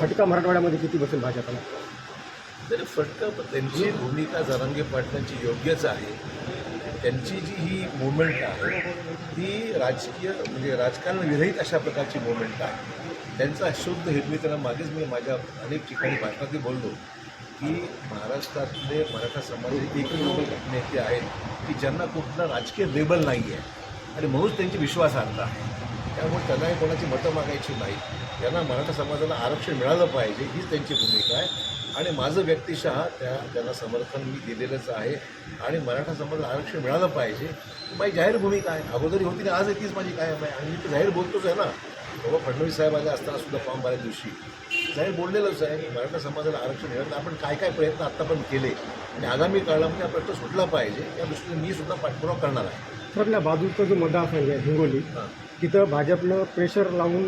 फटका मराठवाड्यामध्ये किती बसेल भाजपला? तरी फटका त्यांची भूमिका जरांगे पाटलांची योग्यच आहे. त्यांची जी ही मुवमेंट आहे ती राजकीय म्हणजे राजकारण विरहित अशा प्रकारची मुवमेंट आहे. त्यांचा शुद्ध हेतू मी त्यांना मागेच मी माझ्या अनेक ठिकाणी भाषणातही बोललो की महाराष्ट्रातले मराठा समाजाचे एकमेव नेते आहेत की ज्यांना कुठला राजकीय लेबल नाही आहे आणि म्हणूनच त्यांची विश्वासार्हता आहे. त्यामुळे त्यांनाही कोणाची मतं मागायची नाही. त्यांना मराठा समाजाला आरक्षण मिळालं पाहिजे हीच त्यांची भूमिका आहे. आणि माझं व्यक्तिशः त्या त्यांना समर्थन मी दिलेलंच आहे. आणि मराठा समाजाला आरक्षण मिळालं पाहिजे माझी जाहीर भूमिका आहे. अगोदरी होती आणि आजही तीच माझी कायम आहे. आणि मी तर जाहीर बोलतोच आहे ना. बाबा फडणवीस साहेब आले असताना सुद्धा फॉर्म भरायच्या दिवशी. जाहीर बोललेलंच आहे की मराठा समाजाला आरक्षण मिळालं आपण काय काय प्रयत्न आत्तापर्यंत केले. आणि आगामी काळामध्ये हा प्रश्न सुटला पाहिजे या दृष्टीने मी सुद्धा पाठपुरावा करणार आहे. आपल्या बाजूचा जो मतदारसंघ आहे हिंगोली तिथं भाजपनं प्रेशर लावून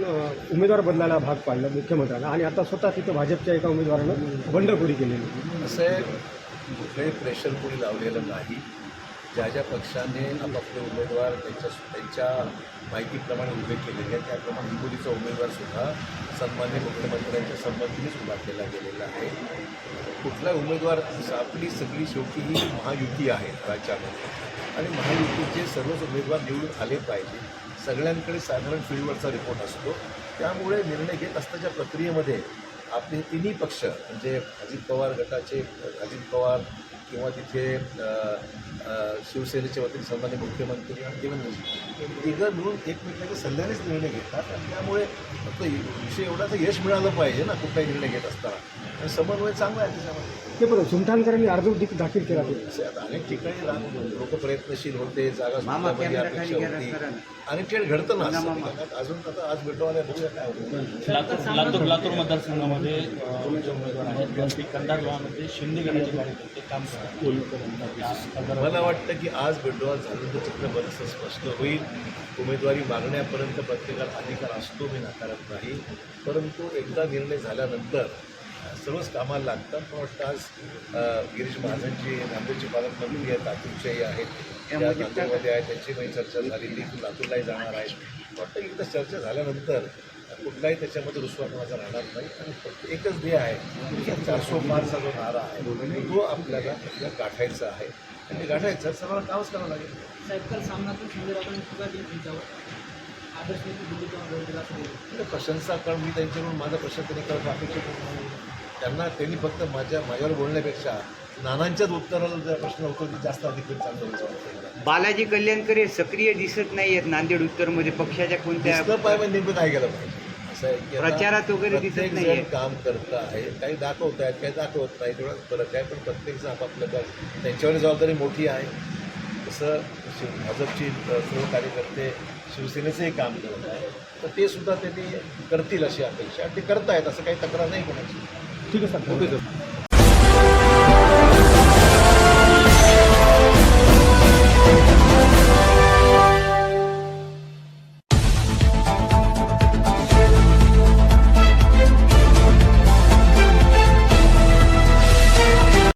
उमेदवार बदलायला भाग पाडलं मुख्यमंत्र्यांना. आणि आता स्वतः तिथं भाजपच्या एका उमेदवारानं बंडखोरी केलेली. असं आहे कुठलंही प्रेशर कोणी लावलेलं नाही. ज्या ज्या पक्षाने आपापले उमेदवार त्यांच्या त्यांच्या माहितीप्रमाणे उभे केलेले आहेत त्याप्रमाणे हिंगोलीचा उमेदवारसुद्धा सन्मान्य मुख्यमंत्र्यांच्या संमतीनेच उभा केला गेलेला आहे. कुठला उमेदवार आपली सगळी शेवटी ही महायुती आहे राज्यामध्ये. आणि महायुतीचे सर्वच उमेदवार निवडून आले पाहिजे. सगळ्यांकडे साधारण फील्डवरचा रिपोर्ट असतो. त्यामुळे निर्णय घेत असताच्या प्रक्रियेमध्ये आपले तिन्ही पक्ष म्हणजे अजित पवार गटाचे अजित पवार किंवा तिथे शिवसेनेचे वतीने सन्मान्य मुख्यमंत्री आणि देवेंद्रजी तिघं मिळून एकमेकांच्या सल्ल्यानेच निर्णय घेतात. आणि त्यामुळे फक्त विषय एवढा तर यश मिळालं पाहिजे ना कुठलाही निर्णय घेत असताना. समन्वय चांगला आहे त्याच्यामध्ये. ते पण सुमठानकरांनी अर्ज देखील दाखल केला अनेक ठिकाणी लोक प्रयत्नशील होते जागा सुटण्यामध्ये अपेक्षा होती. अनेक ठिकाणी घडतं ना असं. अजून आता आज भेटवायला बघूया काय होतं? लातूर लातूर लातूर मतदारसंघामध्ये अ, जे उमेदवार आहेत त्यांची कंधार गावामध्ये शिंदे गटाचे कार्यकर्ते काम करतात. मला वाटतं की आज बेडोळा झालं तर चित्र बरंचसं स्पष्ट होईल. उमेदवारी मागण्यापर्यंत प्रत्येकाला अधिकार असतो मी नाकारत नाही परंतु एकदा निर्णय झाल्यानंतर सर्वच कामाला लागतात. मला वाटतं आज गिरीश महाजनची नांदेडचे पालकमंत्री आहेत. लातूरचेही आहेत नांदेडमध्ये आहेत त्यांची काही चर्चा झालेली ती लातूरलाही जाणार आहे वाटतं एकदा चर्चा झाल्यानंतर कुठलाही त्याच्यामध्ये रुसवा माझा राहणार नाही. आणि फक्त एकच ध्येय आहे की चारसो पारचा जो नारा आहे तो आपल्याला आपल्याला गाठायचा आहे. आणि गाठायचं सर्वांना कामच करावं लागेल. साहेब काल सामनातून विरोधात असं बोलले. म्हणजे प्रशंसा करून मी त्यांच्याकडून माझा प्रश्न त्यांनी करणं अपेक्षित त्यांना त्यांनी फक्त माझ्या माझ्यावर बोलण्यापेक्षा नानांच्याच उत्तराला जर प्रश्न होतो की जास्त अधिक चांगलं. बालाजी कल्याणकर हे सक्रिय दिसत नाही आहेत नांदेड उत्तरमध्ये. पक्षाच्या कोणत्या पाहिजे नेमकं काय केलं पाहिजे. प्रचारात वगैरे दिसत. जण काम करत आहे काही दाखवत आहेत काही दाखवत नाही तेवढाच फरक आहे पण प्रत्येक जण आपापलं काम. त्यांच्यावर जबाबदारी मोठी आहे. तसं शिव भाजपची सर्व कार्यकर्ते शिवसेनेचंही काम करत आहे तर ते सुद्धा त्यांनी करतील अशी अपेक्षा. ते करतायत असं काही तक्रार नाही कोणाची. ঠিক আছে স্যার। Okay sir